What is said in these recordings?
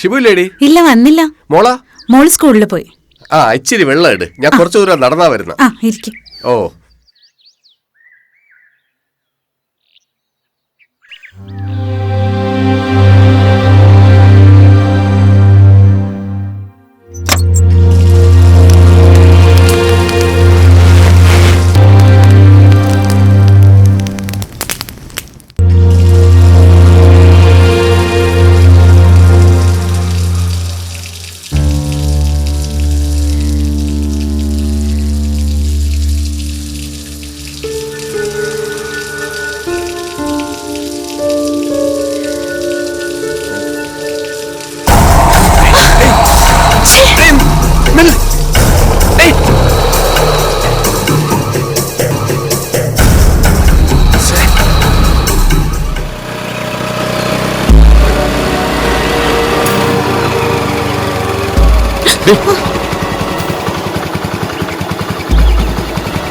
ഷിബു ഇല്ലേടി ഇല്ല വന്നില്ല. മോളാ? മോൾ സ്കൂളിൽ പോയി. ആ ഇച്ചിരി വെള്ളം ഇട്. ഞാൻ കുറച്ചു ദൂരം നടന്നാ വരുന്ന. ആ ഇരിക്കും. ഓ.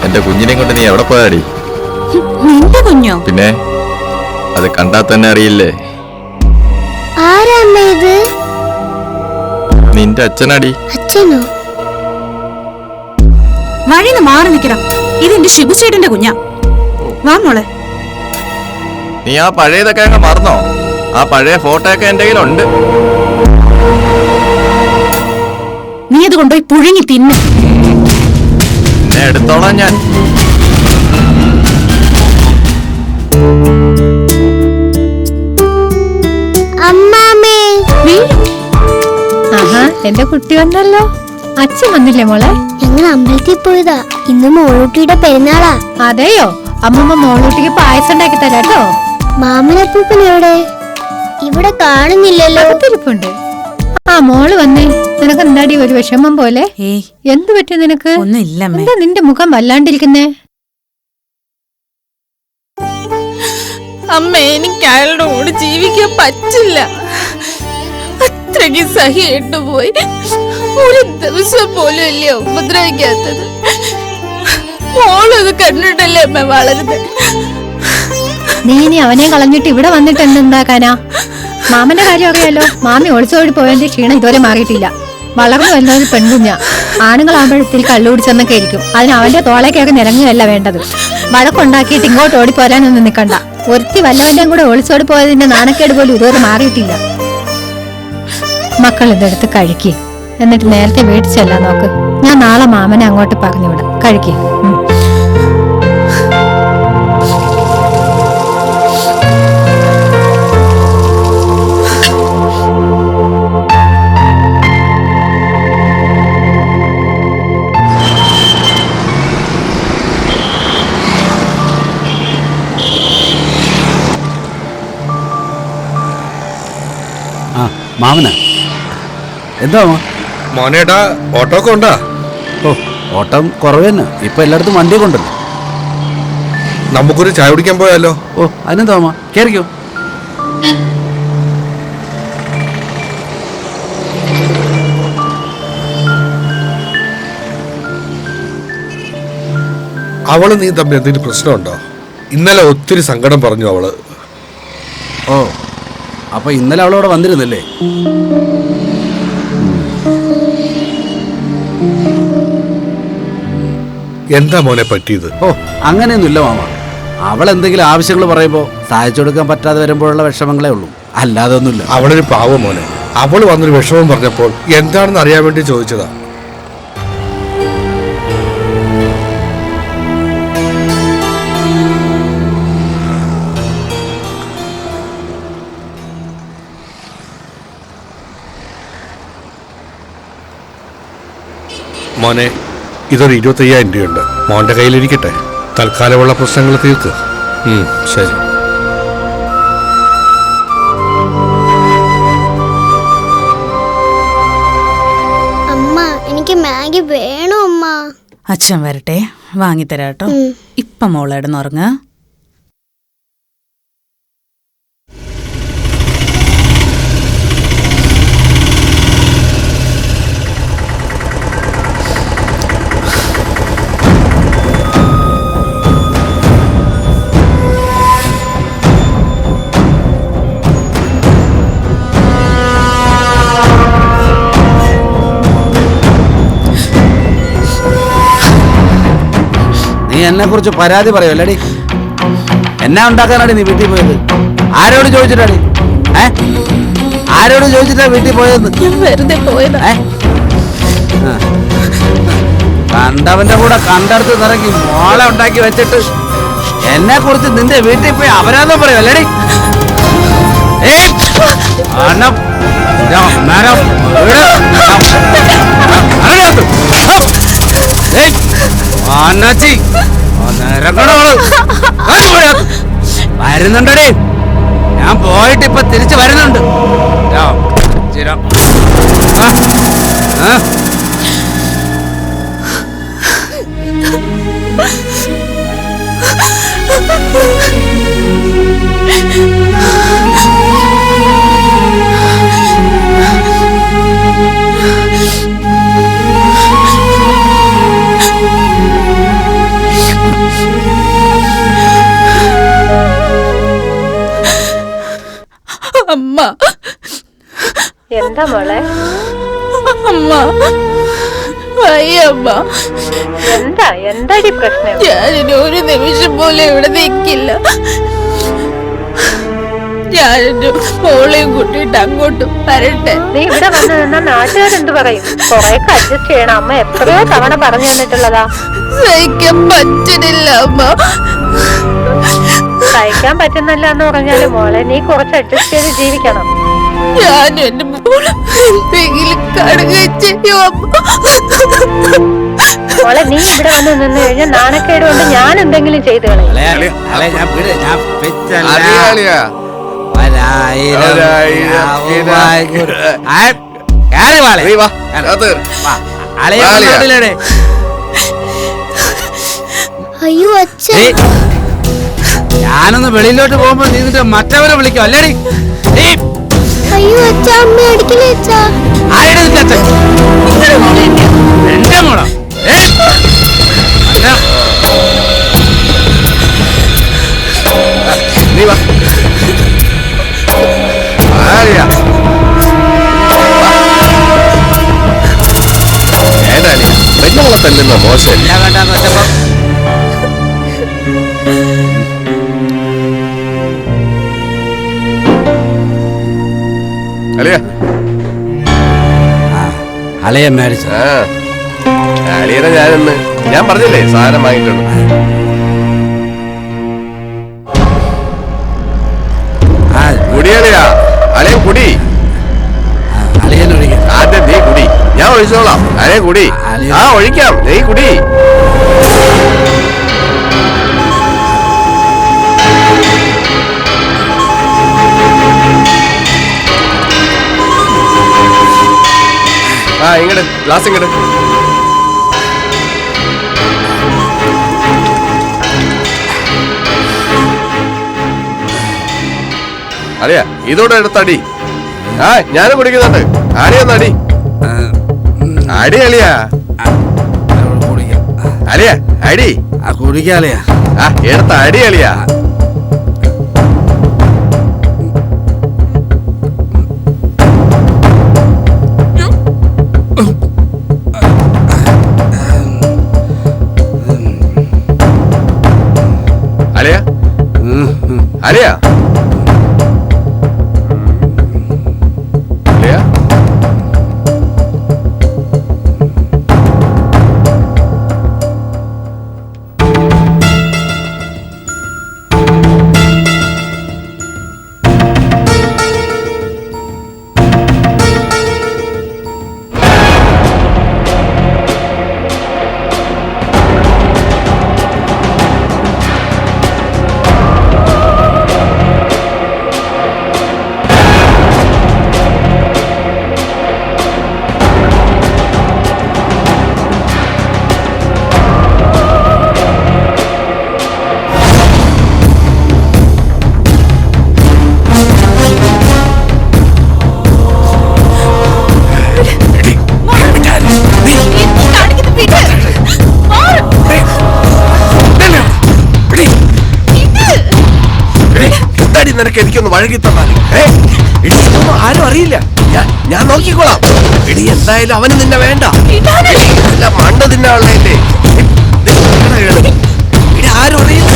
എന്റെ കുഞ്ഞിനെ കൊണ്ട് നീ എവിടെ പോയാടി? നിന്റെ കുഞ്ഞോ? പിന്നെ അത് കണ്ടാ തന്നെ അറിയില്ലേ? ആരാ അമ്മ ഇത്? നിന്റെ അച്ഛനാടി. അച്ഛനോ? വഴിന്ന് മാറി നിക്കണം ഇത് എന്റെ ഷിബു ചേട്ടന്റെ കുഞ്ഞാ. വാ മോളെ. നീ ആ പഴയതൊക്കെ അങ്ങ് മറന്നോ? ആ പഴയ ഫോട്ടോ ഒക്കെ എന്റെ കയ്യിലുണ്ട്. അത് കൊണ്ടുപോയി പുഴുങ്ങി തിന്നു. ഞാൻ എടുത്തോളാം ഞാൻ. അമ്മാമേ. ആഹാ എന്റെ കുട്ടി വന്നല്ലോ. അച്ഛൻ വന്നില്ലേ മോളെ? ഞങ്ങൾ അമ്പലത്തിൽ പോയതാ. ഇന്ന് മോളൂട്ടിയുടെ പെരുന്നാളാ. അതെയോ? അമ്മമ്മ മോളൂട്ടിക്ക് പായസം ഉണ്ടാക്കി തരാട്ടോ. മാമനപ്പൂപ്പൻ എവിടെ? ഇവിടെ കാണുന്നില്ലല്ലോ. അകത്തിരിപ്പുണ്ട്. ആ മോൾ വന്നേ. നിനക്ക് എന്താടി ഒരു വിഷമം പോലെ? ഏയ്. എന്തു പറ്റി നിനക്ക്? അമ്മേ എന്താ നിന്റെ മുഖം വല്ലാണ്ടിരിക്കുന്നേ? അമ്മ എനിക്ക് അയാളുടെ കൂടെ ജീവിക്കാൻ പറ്റില്ല. അത്രയ്ക്ക് സഹിയിട്ട് പോയി. ഒരു ദിവസം പോലും ഇല്ലേ ഉപദ്രവിക്കാത്തത്. മോളത് കണ്ടിട്ടല്ലേ അമ്മ വളരുന്നത് നീ ഇനി അവനെ കളഞ്ഞിട്ട് ഇവിടെ വന്നിട്ട് എന്തുണ്ടാക്കാനാ? മാമന്റെ കാര്യം അറിയാലോ മാമി ഒളിച്ചോടി പോയതിന്റെ ക്ഷീണം ഇതുവരെ മാറിയിട്ടില്ല. വളർന്നു വരുന്ന ഒരു പെൺകുഞ്ഞ. ആണുങ്ങളാകുമ്പോഴത്തേക്ക് കള്ളുപിടിച്ചെന്നൊക്കെ ഇരിക്കും അതിന് അവന്റെ തോളെ നിരങ്ങുകയല്ല വേണ്ടത്. വഴക്കുണ്ടാക്കിയിട്ട് ഇങ്ങോട്ട് ഓടിപ്പോരാനൊന്നും നിൽക്കണ്ട ഒരുത്തി വല്ലവന്റെയും കൂടെ ഒളിച്ചോടി പോയതിന്റെ നാണക്കേട് പോലും ഇതുവരെ മാറിയിട്ടില്ല. മക്കൾ ഇതെടുത്ത് കഴിക്കേ. എന്നിട്ട് നേരത്തെ വീട്ടിൽ ചെല്ലാൻ നോക്ക്. ഞാൻ നാളെ മാമനെ അങ്ങോട്ട് പറഞ്ഞുവിടാം. കഴിക്കേ. മാമന. എന്താ? മോനേട്ടാ ഓട്ടോ ഒക്കെ ഉണ്ടാ? ഓ ഓട്ടം കുറവ് തന്നെ ഇപ്പൊ എല്ലായിടത്തും വണ്ടി കൊണ്ടല്ലോ നമുക്കൊരു ചായ കുടിക്കാൻ പോയാലോ? ഓ അതിനെന്താ മാമ? കേറിക്കോ. അവൾ നീ തമ്മിൽ എന്തെങ്കിലും പ്രശ്നമുണ്ടോ? ഇന്നലെ ഒത്തിരി സങ്കടം പറഞ്ഞു അവൾ. ഓ അപ്പൊ ഇന്നലെ അവളവിടെ വന്നിരുന്നല്ലേ? എന്താ മോനെ പറ്റിയത്? ഓ അങ്ങനെയൊന്നുമില്ല മാമ. അവൾ എന്തെങ്കിലും ആവശ്യങ്ങൾ പറയുമ്പോൾ സഹായിച്ചു കൊടുക്കാൻ പറ്റാതെ വരുമ്പോഴുള്ള വിഷമങ്ങളേ ഉള്ളൂ. അല്ലാതെ ഒന്നുമില്ല. അവളൊരു പാവ മോനെ. അവൾ വന്നൊരു വിഷമം പറഞ്ഞപ്പോൾ എന്താണെന്ന് അറിയാൻ വേണ്ടി ചോദിച്ചതാ. മോനെ ഇതൊരു ഇരുപത്തയ്യായിരം രൂപയുണ്ട്. മോന്റെ കയ്യിലിരിക്കട്ടെ. തൽക്കാലമുള്ള പ്രശ്നങ്ങൾ തീർക്ക് ശരി. അമ്മ എനിക്ക് മാഗി വേണോ അമ്മ? അച്ഛൻ വരട്ടെ. വാങ്ങിത്തരാട്ടോ ഇപ്പം ഇപ്പൊ മോളെടന്നുറങ്ങ നീ എന്നെ കുറിച്ച് പരാതി പറയുമല്ലേടി എന്നാ ഉണ്ടാക്കാനാണ് നീ വീട്ടിൽ പോയത്? ആരോട് ചോദിച്ചിട്ടാടി? ഏ? ആരോട് ചോദിച്ചിട്ടാ വീട്ടിൽ പോയത്? വെറുതെ പോയതാ. ഏ? ആ. കണ്ടവന്റെ കൂടെ കണ്ടെടുത്ത് നിറങ്ങി മോളെ ഉണ്ടാക്കി വെച്ചിട്ട് എന്നെ കുറിച്ച് നിന്റെ വീട്ടിൽ പോയി അപരാധം പറയും അല്ലേടി. ഏ? അണ്ണം, ഇതാ, അണ്ണാച്ചി, പോയകത്ത്. ഞാൻ പോയിട്ട് ഇപ്പൊ തിരിച്ചു വരുന്നുണ്ട്. ആ, എന്താ മോളെ? അമ്മ വയ്യമ്മ എന്താ എന്താടി പ്രശ്നം? ഞാനിനി ഒരു നിമിഷം പോലും ഇവിടെ നിൽക്കില്ല ഞാനെന്റെ മോളെയും കൂട്ടിയിട്ട് അങ്ങോട്ടും വരട്ടെ. നീ ഇവിടെ വന്നു നിന്നാ നാട്ടുകാരെന്ത് പറയും? കൊറേയൊക്കെ അഡ്ജസ്റ്റ് ചെയ്യണം. അമ്മ എത്രയോ തവണ പറഞ്ഞു തന്നിട്ടുള്ളതാ. സഹിക്കാൻ പറ്റുന്നില്ല അമ്മ. സഹിക്കാൻ പറ്റുന്നില്ല എന്ന് പറഞ്ഞാൽ മോളെ നീ കുറച്ച് അഡ്ജസ്റ്റ് ചെയ്ത് ജീവിക്കണം. ഞാനും എന്റെ എന്തെങ്കിലും കടുകയും ചെയ്യും? മോളെ നീ ഇവിടെ വന്ന് നിന്ന് കഴിഞ്ഞാൽ നാണക്കേട് കൊണ്ട് ഞാൻ എന്തെങ്കിലും ചെയ്തു ഞാൻ ഞാൻ? അയ്യോ ഞാനൊന്ന് വെളിയിലോട്ട് പോകുമ്പോ നീ നിന്റെ മറ്റവരെ വിളിക്കും അല്ലേടി? ഏയ്, അയ്യോ അച്ഛ അമ്മ അടിക്കലേ അച്ഛാ. ആരെടി നിന്റെ അച്ഛൻ? എന്റെ മോളാ. ഏയ്, അല്ല, നീ വാ. ആളിയാ വേണ്ട അളിയാ പെണ്ണുങ്ങളെ തല്ലുന്ന മോശം? ഇല്ല വേണ്ടാന്ന് അളയെ മേടിച്ച ആ അളിയനെ ഞാനിന്ന് ഞാൻ പറഞ്ഞില്ലേ സാധനം കുടിയളിയാ അളിയ. കുടി. അളിയനൊഴിക്കും ആദ്യം നീ കുടി. ഞാൻ ഒഴിച്ചോളാം. അളിയ കുടി. ആ ഒഴിക്കാം. നീ കുടി. ആ ഇങ്ങട് ഗ്ലാസ് ഇങ്ങട് അറിയാ ഇതോടെ എടുത്തടി ആ ഞാനും കുടിക്കുന്നുണ്ട് ആരെയൊന്ന് അടി അടി അളിയാ അളിയ അടി കുടിക്കാളിയാ ആ എടുത്ത അടി അളിയ എനിക്കൊന്ന് വഴങ്ങി തന്നാൽ? ആരും അറിയില്ല. ഞാൻ നോക്കിക്കോളാം. എടി എന്തായാലും അവന് നിന്നെ വേണ്ട. മണ്ട തിന്നാളേ ആരും അറിയില്ല.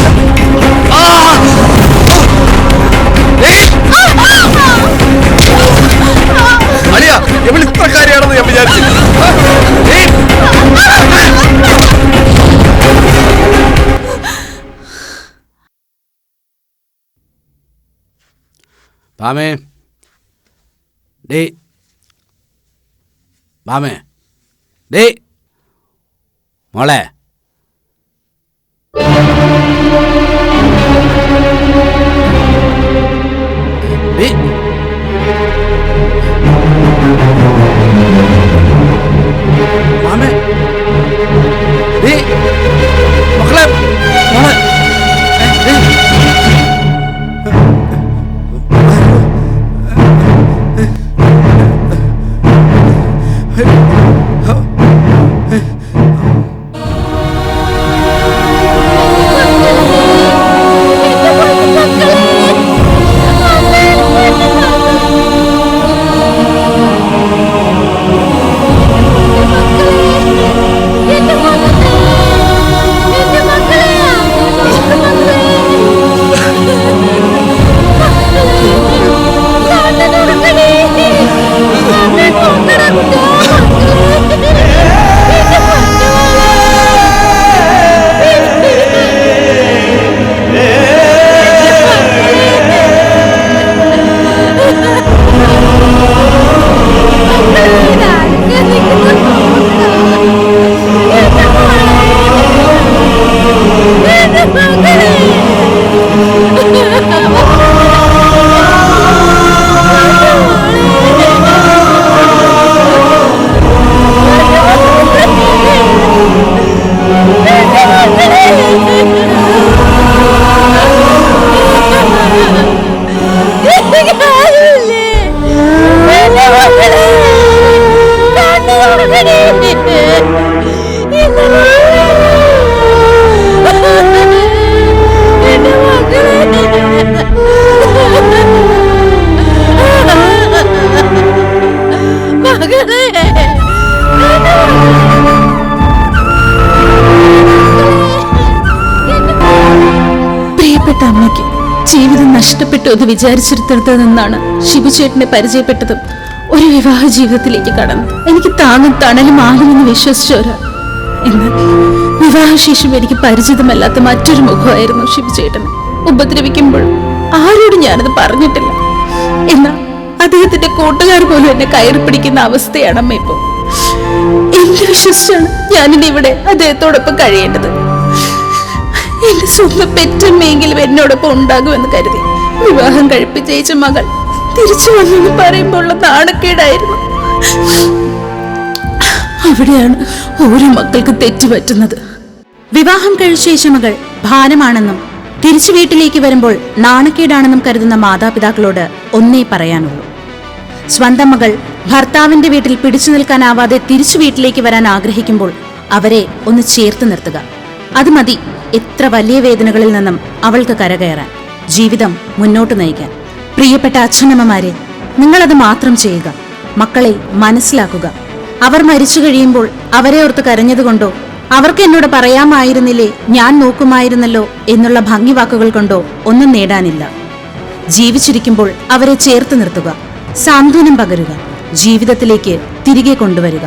பாமே டேய் பாமே டேய் மொளை டேய் പ്രിയപ്പെട്ട അമ്മയ്ക്ക് ജീവിതം നഷ്ടപ്പെട്ടു എന്ന് വിചാരിച്ചിടത്തടുത്ത് നിന്നാണ് ശിവചേട്ടനെ പരിചയപ്പെട്ടതും ഒരു വിവാഹ ജീവിതത്തിലേക്ക് കടന്നു. എനിക്ക് താങ്ങും തണലും ആകുമെന്ന് വിശ്വസിച്ച ഒരാൾ. എന്നാൽ വിവാഹശേഷം എനിക്ക് പരിചിതമല്ലാത്ത മറ്റൊരു മുഖമായിരുന്നു ശിവചേട്ടൻ ഉപദ്രവിക്കുമ്പോൾ ആരോടും ഞാനത് പറഞ്ഞിട്ടില്ല. എന്നാൽ അദ്ദേഹത്തിന്റെ കൂട്ടുകാർ പോലും എന്നെ കയറി പിടിക്കുന്ന അവസ്ഥയാണ് അമ്മ ഇപ്പോ എന്ത് വിശ്വസിച്ചാണ് ഞാനിനി ഇവിടെ അദ്ദേഹത്തോടൊപ്പം കഴിയേണ്ടത്? എന്റെ സ്വന്തം പെറ്റമ്മയെങ്കിലും എന്നോടൊപ്പം ഉണ്ടാകുമെന്ന് കരുതി. വിവാഹം കഴിപ്പിച്ചയച്ച മകൾ തിരിച്ചു വന്നെന്ന് പറയുമ്പോൾ നാണക്കേടായിരുന്നു. അവിടെയാണ് ഓരോ മക്കൾക്ക് തെറ്റുപറ്റുന്നത് വിവാഹം കഴിച്ചേച്ച മകൾ ഭാരമാണെന്നും തിരിച്ചു വീട്ടിലേക്ക് വരുമ്പോൾ നാണക്കേടാണെന്നും കരുതുന്ന മാതാപിതാക്കളോട് ഒന്നേ പറയാനുള്ളൂ. സ്വന്തം മകൾ ഭർത്താവിന്റെ വീട്ടിൽ പിടിച്ചു നിൽക്കാനാവാതെ തിരിച്ചു വീട്ടിലേക്ക് വരാൻ ആഗ്രഹിക്കുമ്പോൾ അവരെ ഒന്ന് ചേർത്ത് നിർത്തുക. അത് മതി. എത്ര വലിയ വേദനകളിൽ നിന്നും അവൾക്ക് കരകയറാൻ ജീവിതം മുന്നോട്ട് നയിക്കാൻ. പ്രിയപ്പെട്ട അച്ഛനമ്മമാരെ നിങ്ങളത് മാത്രം ചെയ്യുക. മക്കളെ മനസ്സിലാക്കുക. അവർ മരിച്ചു കഴിയുമ്പോൾ അവരെ ഓർത്ത് കരഞ്ഞതുകൊണ്ടോ അവർക്ക് എന്നോട് പറയാമായിരുന്നില്ലേ ഞാൻ നോക്കുമായിരുന്നല്ലോ എന്നുള്ള ഭംഗി വാക്കുകൾ കൊണ്ടോ ഒന്നും നേടാനില്ല. ജീവിച്ചിരിക്കുമ്പോൾ അവരെ ചേർത്ത് നിർത്തുക. സാന്ത്വനം പകരുക. ജീവിതത്തിലേക്ക് തിരികെ കൊണ്ടുവരിക.